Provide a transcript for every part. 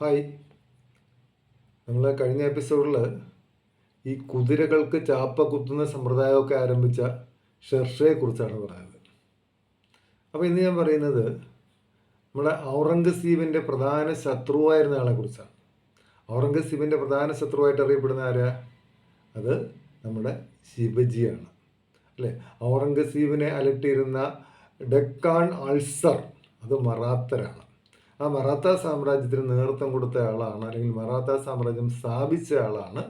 Hi. നമ്മൾ കഴിഞ്ഞ എപ്പിസോഡിൽ ഈ കുതിരകൾക്ക് ചാപ്പ കുത്തുന്ന സമ്പ്രദായമൊക്കെ ആരംഭിച്ച ഷെർഷയെക്കുറിച്ചാണ് പറയുന്നത് അപ്പോൾ ഇന്ന് ഞാൻ പറയുന്നത് നമ്മുടെ ഔറംഗസീബിന്റെ പ്രധാന ശത്രുവായിരുന്ന ആളെ കുറിച്ചാണ്. ഔറംഗസീബിന്റെ പ്രധാന ശത്രുവായിട്ട് അറിയപ്പെടുന്ന ആരാ? അത് നമ്മുടെ ശിവജിയാണ്. അല്ലേ? ഔറംഗസീബിനെ അലട്ടിയിരുന്ന ഡെക്കാൻ അൾസർ അത് മറാത്തരാണ്. ആ മറാത്ത സാമ്രാജ്യത്തിന് നേതൃത്വം കൊടുത്ത ആളാണ് അല്ലെങ്കിൽ മറാത്ത സാമ്രാജ്യം സ്ഥാപിച്ച ആളാണ്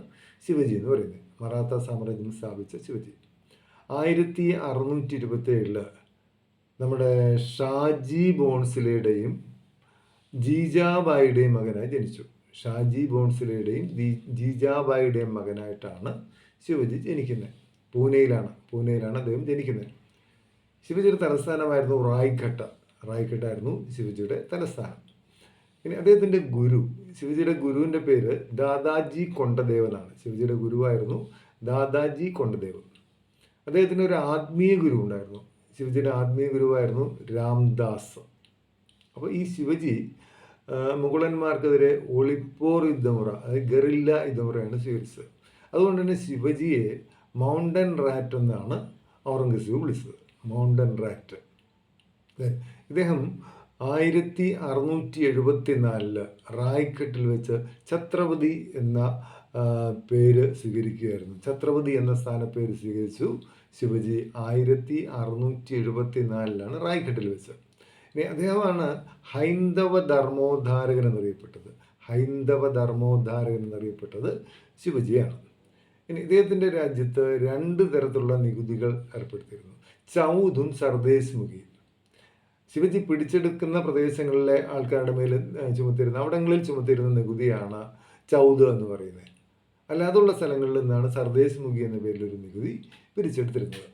ശിവജി എന്ന് പറയുന്നത്. മറാത്ത സാമ്രാജ്യം സ്ഥാപിച്ച ശിവജി. ആയിരത്തി അറുന്നൂറ്റി ഇരുപത്തി ഏഴിൽ നമ്മുടെ ഷാജി ബോൺസിലയുടെയും ജീജാബായിയുടെയും മകനായി ജനിച്ചു. ഷാജി ബോൺസിലയുടെയും ജീജാബായിയുടെയും മകനായിട്ടാണ് ശിവജി ജനിക്കുന്നത്. പൂനെയിലാണ് പൂനെയിലാണ് അദ്ദേഹം ജനിക്കുന്നത്. ശിവജിയുടെ തലസ്ഥാനമായിരുന്നു റായ്ഘട്ട. റായ്ഘട്ടായിരുന്നു ശിവജിയുടെ തലസ്ഥാനം. ഇനി അദ്ദേഹത്തിന്റെ ഗുരു ശിവജിയുടെ ഗുരുവിന്റെ പേര് ദാദാജി കൊണ്ടദേവനാണ്. ശിവജിയുടെ ഗുരുവായിരുന്നു ദാദാജി കൊണ്ടദേവൻ. അദ്ദേഹത്തിന് ഒരു ആത്മീയ ഗുരു ഉണ്ടായിരുന്നു. ശിവജിയുടെ ആത്മീയ ഗുരുവായിരുന്നു രാംദാസ്. അപ്പോൾ ഈ ശിവജി മുഗളന്മാർക്കെതിരെ ഒളിപ്പോർ യുദ്ധമുറ അതായത് ഗറില്ല യുദ്ധമുറയാണ് സ്വീകരിച്ചത്. അതുകൊണ്ട് തന്നെ ശിവജിയെ മൗണ്ടൻ റാറ്റ് എന്നാണ് ഔറംഗസീബ് വിളിച്ചത്. Mountain rat. ഇദ്ദേഹം ആയിരത്തി അറുന്നൂറ്റി എഴുപത്തി നാലിൽ റായ്ഘട്ടിൽ വെച്ച് ഛത്രപതി എന്ന പേര് സ്വീകരിക്കുകയായിരുന്നു. ഛത്രപതി എന്ന സ്ഥാനപ്പേര് സ്വീകരിച്ചു ശിവജി ആയിരത്തി അറുന്നൂറ്റി എഴുപത്തി നാലിലാണ് റായ്ഘട്ടിൽ വെച്ച് ഇനി അദ്ദേഹമാണ് ഹൈന്ദവ ധർമ്മോദ്ധാരകൻ എന്നറിയപ്പെട്ടത്. ഹൈന്ദവ ധർമ്മോദ്ധാരകൻ എന്നറിയപ്പെട്ടത് ശിവജിയാണ്. ഇനി ഇദ്ദേഹത്തിന്റെ രാജ്യത്ത് രണ്ട് തരത്തിലുള്ള നികുതികൾ ഏർപ്പെടുത്തിയിരുന്നു. ചൗദും സർദേശ് മുഖിയും ശിവജി പിടിച്ചെടുക്കുന്ന പ്രദേശങ്ങളിലെ ആൾക്കാരുടെ മേൽ ചുമത്തിരുന്ന അവിടങ്ങളിൽ ചുമത്തിരുന്ന നികുതിയാണ് ചൗദ് എന്ന് പറയുന്നത്. അല്ലാതുള്ള സ്ഥലങ്ങളിൽ നിന്നാണ് സർദേശ് മുഖി എന്ന പേരിൽ ഒരു നികുതി പിരിച്ചെടുത്തിരുന്നത്.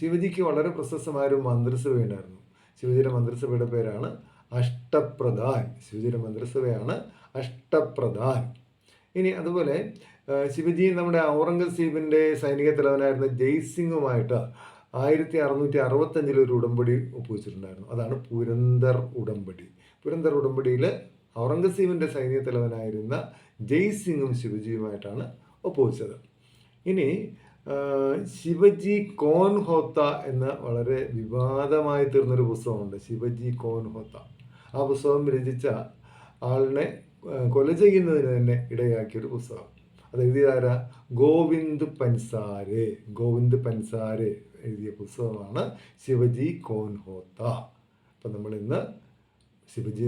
ശിവജിക്ക് വളരെ പ്രശസ്തമായ ഒരു മന്ത്രിസഭ ഉണ്ടായിരുന്നു ശിവജിയുടെ മന്ത്രിസഭയുടെ പേരാണ് അഷ്ടപ്രധാൻ. ശിവജിയുടെ മന്ത്രിസഭയാണ് അഷ്ടപ്രധാൻ. ഇനി അതുപോലെ ശിവജി നമ്മുടെ ഔറംഗസീബിന്റെ സൈനിക തലവനായിരുന്ന ജയ്സിംഗുമായിട്ട് ആയിരത്തി അറുന്നൂറ്റി അറുപത്തഞ്ചിൽ ഒരു ഉടമ്പടി ഒപ്പുവെച്ചിട്ടുണ്ടായിരുന്നു. അതാണ് പുരന്തർ ഉടമ്പടി. പുരന്തർ ഉടമ്പടിയിൽ ഔറംഗസീബിന്റെ സൈനിക തലവനായിരുന്ന ജയ്സിംഗും ശിവജിയുമായിട്ടാണ് ഒപ്പുവെച്ചത്. ഇനി ശിവജി കോൻ ഹോത്ത എന്ന വളരെ വിവാദമായി തീർന്നൊരു പുസ്തകമുണ്ട്. ശിവജി കോൻ ഹോത്ത. ആ പുസ്തകം രചിച്ച ആളിനെ കൊല ചെയ്യുന്നതിന് തന്നെ ഇടയാക്കിയൊരു പുസ്തകം. അത് എഴുതിയതാരാ ഗോവിന്ദ് പൻസാരെ. ഗോവിന്ദ് പൻസാരെ എഴുതിയ പുസ്തകമാണ് ശിവജി കോൻഹോത്ത. അപ്പം നമ്മൾ ഇന്ന് ശിവജി